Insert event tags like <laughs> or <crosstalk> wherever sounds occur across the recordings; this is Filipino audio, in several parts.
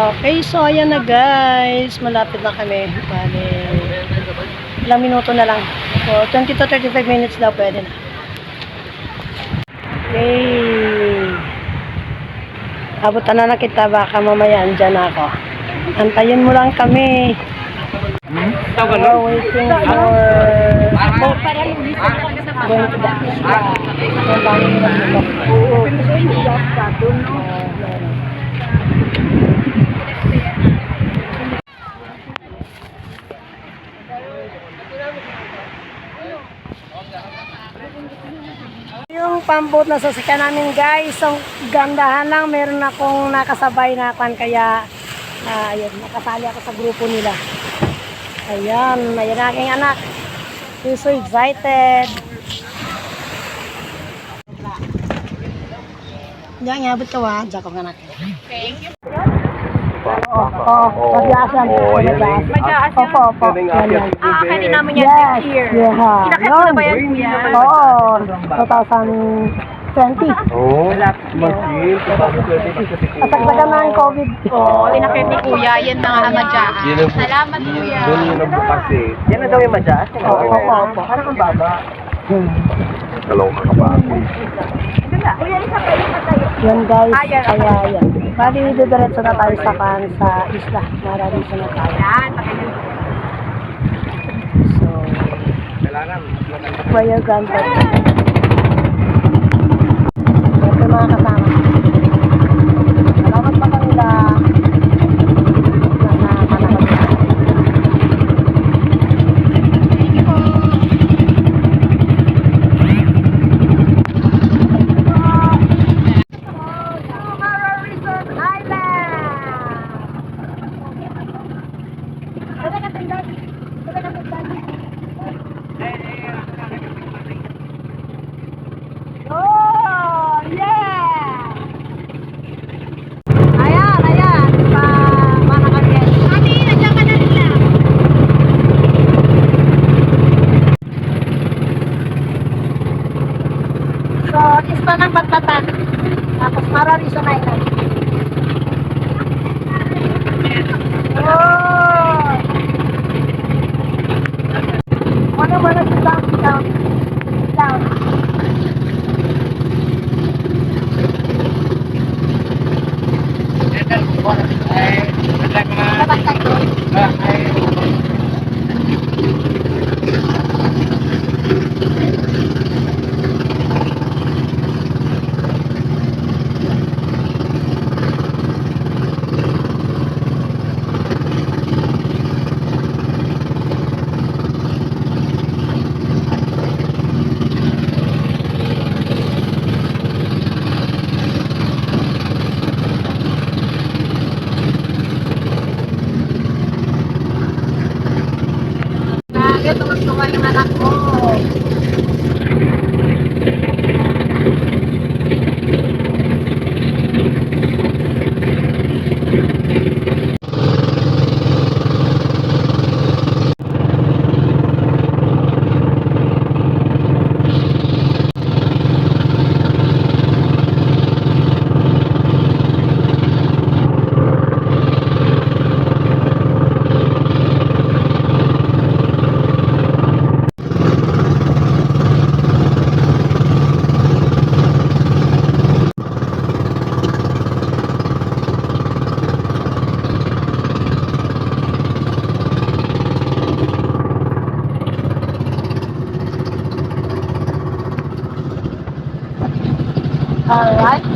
Okay, so ayan na guys. Malapit na kami. Bale, ilang minuto na lang. So, 20 to 35 minutes daw pwede na. Okay. Abutan na na kita. Baka mamaya andyan ako. Antayin mo lang kami. We're waiting for... Going to the. Ang dami nila dito. Oo. Ah, meron. Yung pambot na sasakyan namin guys, ang gandahan lang, meron akong nakasabay na kan kaya ah, ayun, nakasali ako sa grupo nila. Ayan, ayan aking anak. She's so excited. Diyan, ngabot ka wa, diyan ko anak. Oo, oo, magyasan. Oo, yan eh. Magyasan. Opo, opo. Ah, akala namin yan Yes, next year. yeah. Kinakit mo na ba yan, kuya? Oo, 2020. Oo. Machine. Kasagsagan na ang COVID. Oo, tinakit ni kuya. Yan na nga ang madyaan. Salamat, kuya. Doon yun ang bukas eh. Yan na daw yung madyaas. Oo, opo, opo. Parang ang baba. Kaloka ka pa. Yan guys, Ah, yan, kaya yan. Bali, didiretso na tayo sa kan sa isla. Maraming sa tayo. So, Kailangan. prayer granted. Siyempre mga kasama. Salamat pa kanila. Na nakakalaman nila. Oh, yeah! Ayan, ayan. Sa Manakagyan. Ate, nandiyan ka na nila. So, isla ng Batlatan. Tapos Mararisa na ito. Oh! Ano ba na down, down, down. Bakit gusto ko yung anak ko? Alright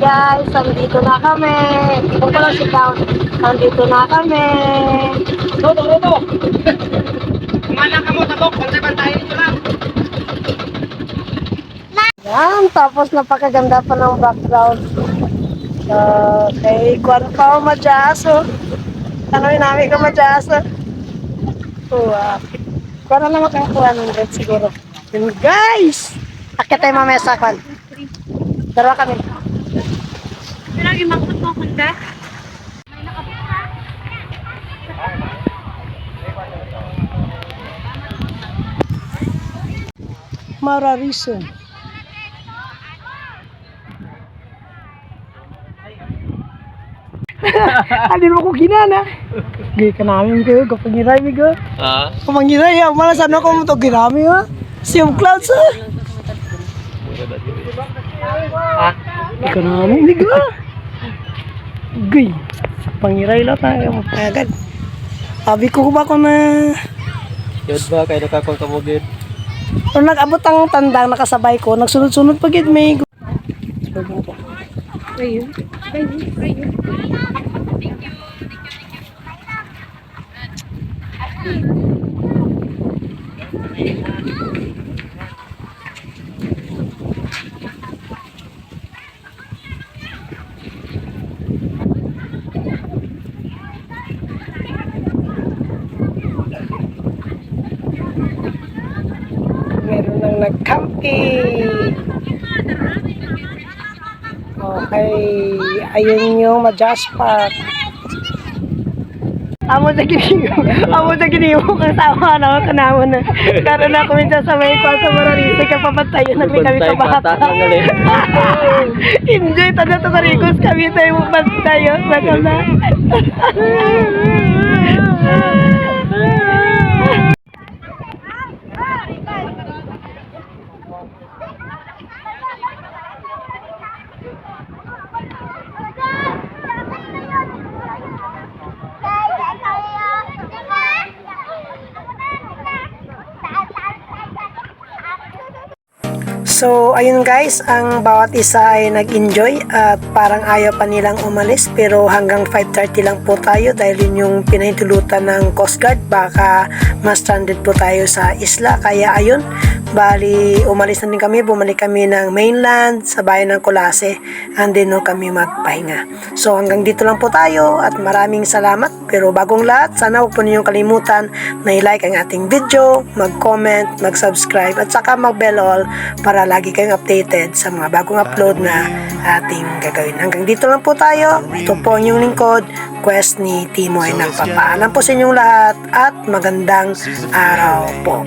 guys, nandito na kami. Ko lang sit down. Nandito na kami. Toto, Toto! Kumana ka mo, tabok. Pantay-pantay ito lang. Yan, tapos napakaganda pa ng background. So, kay Kwan pa o Madyaso. Ano yun namin ka Madyaso? Wow. Kwan na naman kang 100 siguro. Yun guys! Akit tayo mamaya sa Kwan. Dalawa kami. Mo, kunda. Mararison. Alin <laughs> mo ko ginana. Gay ka namin kayo, kapangiray mi ko. Ah. Kapangiray, ang malas ano ko mo to ginami ha. Siyong clouds ha. Ah. Ikaw namin, mi ko. Gay. Pangiray lang tayo, mapayagan. Sabi ko ba ko na Yun ba kay nakakon ka mo gid? Nung nag-abot ang tandang nakasabay ko, nagsunod-sunod pa gid may gu- Meron Okay, ayun yung Majas Park. Amo sa giniyo. Amo sa giniyo kang tama na ako kanamo na. Karon na kami sa may kwa sa Mararisa ka papatayo na kami kami kabata. Enjoy tada to karikos kami tayo mo bantayo. Baka <laughs> na. So, ayun guys, ang bawat isa ay nag-enjoy at parang ayaw pa nilang umalis. Pero hanggang 5.30 lang po tayo dahil yun yung pinahintulutan ng Coast Guard. Baka ma-stranded po tayo sa isla. Kaya ayun, bali umalis na din kami, bumalik kami ng mainland sa bayan ng Colase and then no kami magpahinga. So hanggang dito lang po tayo at maraming salamat pero bagong lahat, sana huwag po ninyong kalimutan na i-like ang ating video, mag-comment, mag-subscribe at saka mag-bell all para lagi kayong updated sa mga bagong upload na ating gagawin. Hanggang dito lang po tayo. Ito po ang inyong lingkod, Quest ni Timoy. Nagpapaalam po sa inyong lahat at magandang araw po.